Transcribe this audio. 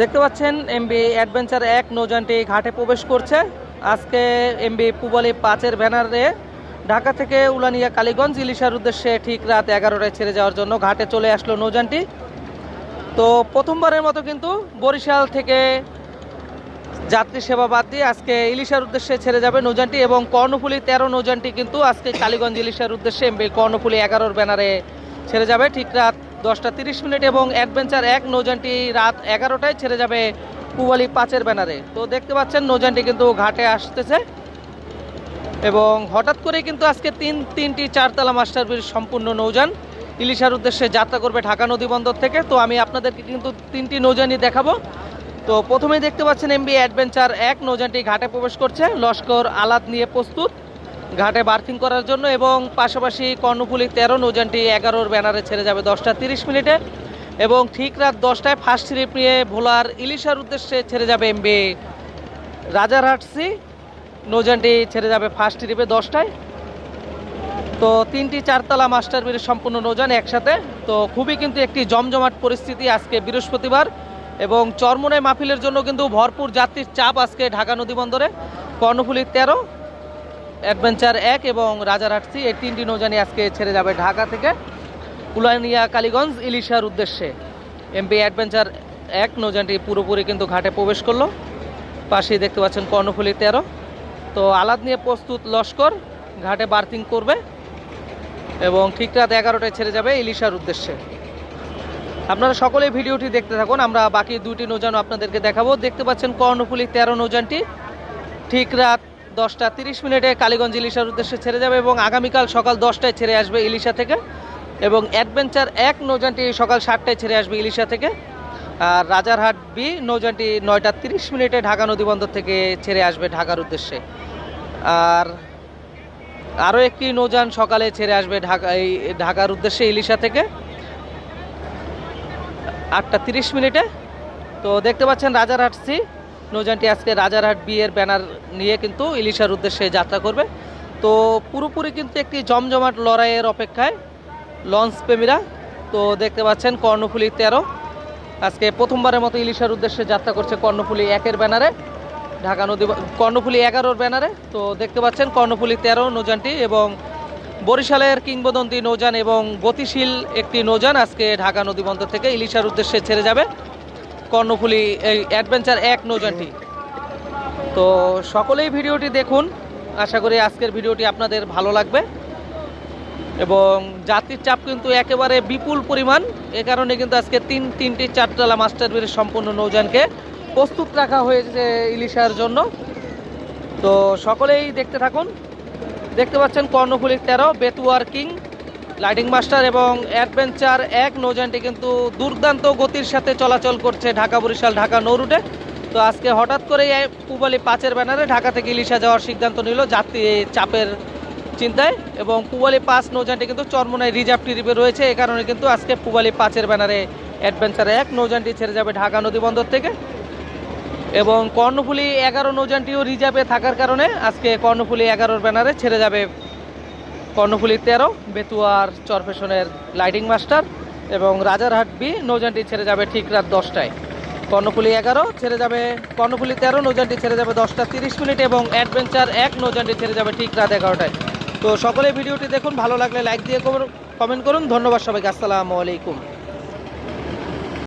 দেখতে পাচ্ছেন, MB adventure এক নৌযানটি ঘাটে প্রবেশ করছে। আজকে এমবি পুবালি পাঁচের ব্যানারে ঢাকা থেকে উলানিয়া কালীগঞ্জ ইলিশার উদ্দেশ্যে ঠিক রাত এগারোটায় ছেড়ে যাওয়ার জন্য ঘাটে চলে আসলো নৌযানটি। তো প্রথমবারের মতো কিন্তু বরিশাল থেকে যাত্রী সেবা বাদ দিয়ে আজকে ইলিশার উদ্দেশ্যে ছেড়ে যাবে নৌযানটি এবং কর্ণফুলি তেরো নৌযানটি কিন্তু আজকে কালীগঞ্জ ইলিশার উদ্দেশ্যে এমবি কর্ণফুলি এগারোর ব্যানারে ছেড়ে যাবে। ঠিক রাত দশটা তিরিশ মিনিট এবং অ্যাডভেঞ্চার এক, নৌযানটি রাত এগারোটায় ছেড়ে যাবে পুবালি পাঁচের ব্যানারে। তো দেখতে পাচ্ছেন, নৌযানটি কিন্তু ঘাটে আসতেছে এবং হঠাৎ করে কিন্তু আজকে তিন, তিনটি চারতলা মাস্টার ব্রিজ সম্পূর্ণ নৌযান। ইলিশার উদ্দেশ্যে যাত্রা করবে ঢাকা নদী বন্দর থেকে। তো আমি আপনাদেরকে কিন্তু তিনটি নৌযানই দেখাবো। তো প্রথমেই দেখতে পাচ্ছেন এমবি অ্যাডভেঞ্চার এক, নৌযানটি ঘাটে প্রবেশ করছে। লস্কর আলাদ নিয়ে প্রস্তুত। ঘাটে বার্থিং করার জন্য এবং পাশাপাশি কর্ণফুলি তেরো, নৌযানটি এগারোর ব্যানারে ছেড়ে যাবে দশটা তিরিশ মিনিটে। এবং ঠিক রাত দশটায় ফার্স্ট ট্রিপ নিয়ে ভোলার ইলিশার উদ্দেশ্যে ছেড়ে যাবে এমবি রাজারহাটসি নৌযানটি ছেড়ে যাবে ফার্স্ট ট্রিপে দশটায়। তো তিনটি চারতলা মাস্টার ব্রিজ সম্পূর্ণ নৌযান একসাথে। তো খুবই কিন্তু একটি জমজমাট পরিস্থিতি আজকে বৃহস্পতিবার। এবং চরমোনাই মাহফিলের জন্য কিন্তু ভরপুর যাত্রীর চাপ আজকে ঢাকা নদী বন্দরে। কর্ণফুলি তেরো অ্যাডভেঞ্চার এক এবং রাজারহাটসি এই তিনটি নৌজানি আজকে ছেড়ে যাবে ঢাকা থেকে কুলানিয়া কালীগঞ্জ ইলিশার উদ্দেশ্যে। এমপি অ্যাডভেঞ্চার এক নৌযানটি পুরোপুরি কিন্তু ঘাটে প্রবেশ করল। পাশেই দেখতে পাচ্ছেন কর্ণফুলি তেরো। তো আলাদ নিয়ে প্রস্তুত লস্কর, ঘাটে বার্থিং করবে এবং ঠিক রাত এগারোটায় ছেড়ে যাবে ইলিশার উদ্দেশ্যে। আপনারা সকলে ভিডিওটি দেখতে থাকুন, আমরা বাকি দুটি নৌযান আপনাদেরকে দেখাবো। দেখতে পাচ্ছেন কর্ণফুলি তেরো নৌযানটি ঠিক রাত দশটা তিরিশ মিনিটে কালীগঞ্জ ইলিশার উদ্দেশ্যে ছেড়ে যাবে এবং আগামীকাল সকাল দশটায় ছেড়ে আসবে ইলিশা থেকে এবং অ্যাডভেঞ্চার এক, নৌযানটি সকাল সাতটায় ছেড়ে আসবে ইলিশা থেকে। আর রাজারহাট বি নৌজানটি নয়টা তিরিশ মিনিটে ঢাকা নদীবন্দর থেকে ছেড়ে আসবে ঢাকার উদ্দেশ্যে। আর আরও একটি নৌযান সকালে ছেড়ে আসবে ঢাকা, এই ঢাকার উদ্দেশ্যে ইলিশা থেকে। আটটা তিরিশ মিনিটে। তো দেখতে পাচ্ছেন রাজারহাট সি নৌযানটি আজকে রাজারহাট বিয়ের ব্যানার নিয়ে কিন্তু ইলিশার উদ্দেশ্যে যাত্রা করবে। তো পুরোপুরি কিন্তু একটি জমজমাট লড়াইয়ের অপেক্ষায় লঞ্চ প্রেমীরা, তো দেখতে পাচ্ছেন কর্ণফুলি তেরো। আজকে প্রথমবারের মতো ইলিশার উদ্দেশ্যে যাত্রা করছে কর্ণফুলি একের ব্যানারে, ঢাকা নদী কর্ণফুলি এগারোর ব্যানারে। তো দেখতে পাচ্ছেন কর্ণফুলি তেরো নৌযানটি এবং বরিশালের কিংবদন্তি নৌযান এবং গতিশীল একটি নৌযান আজকে ঢাকা নদী বন্দর থেকে ইলিশার উদ্দেশ্যে ছেড়ে যাবে। কর্ণফুলি, এই অ্যাডভেঞ্চার এক নৌযানটি। তো সকলেই ভিডিওটি দেখুন। আশা করি আজকের ভিডিওটি আপনাদের ভালো লাগবে। এবং যাত্রীর চাপ কিন্তু একেবারে বিপুল পরিমাণ। এ কারণে কিন্তু আজকে তিন, তিনটি চারতলা মাস্টার ব্রিজ সম্পূর্ণ নৌযানকে প্রস্তুত রাখা হয়েছে ইলিশার জন্য। তো সকলেই দেখতে থাকুন। দেখতে পাচ্ছেন কর্ণফুলি তেরো, বেতুয়ার কিং। লাইটিং মাস্টার এবং অ্যাডভেঞ্চার এক নৌযানটি কিন্তু দুর্দান্ত গতির সাথে চলাচল করছে ঢাকা, বরিশাল, ঢাকা নৌরুটে তো আজকে হঠাৎ করে পুবালি পাঁচের ব্যানারে ঢাকা থেকে ইলিশা যাওয়ার সিদ্ধান্ত নিল যাত্রী চাপের চিন্তায় এবং পুবালি পাঁচ নৌযানটি কিন্তু চরমনায় রিজার্ভ ট্রিপে রয়েছে। এ কারণে কিন্তু আজকে পুবালি পাঁচের ব্যানারে অ্যাডভেঞ্চার এক নৌযানটি ছেড়ে যাবে ঢাকা নদী বন্দর থেকে। এবং কর্ণফুলি এগারো নৌযানটিও রিজার্ভে থাকার কারণে আজকে কর্ণফুলি এগারোর ব্যানারে ছেড়ে যাবে কর্ণফুলি তেরো, বেতুয়ার চরফেশনের লাইটিং মাস্টার এবং রাজারহাট বি নৌজানটি ছেড়ে যাবে ঠিক রাত দশটায়। কর্ণফুলি এগারো ছেড়ে যাবে, কর্ণফুলি তেরো নৌজানটি ছেড়ে যাবে দশটা তিরিশ মিনিট এবং অ্যাডভেঞ্চার এক নৌজানটি ছেড়ে যাবে ঠিক রাত এগারোটায়। তো সকলে ভিডিওটি দেখুন, ভালো লাগলে লাইক দিয়ে কমেন্ট করুন, ধন্যবাদ সবাইকে, আসসালামু আলাইকুম।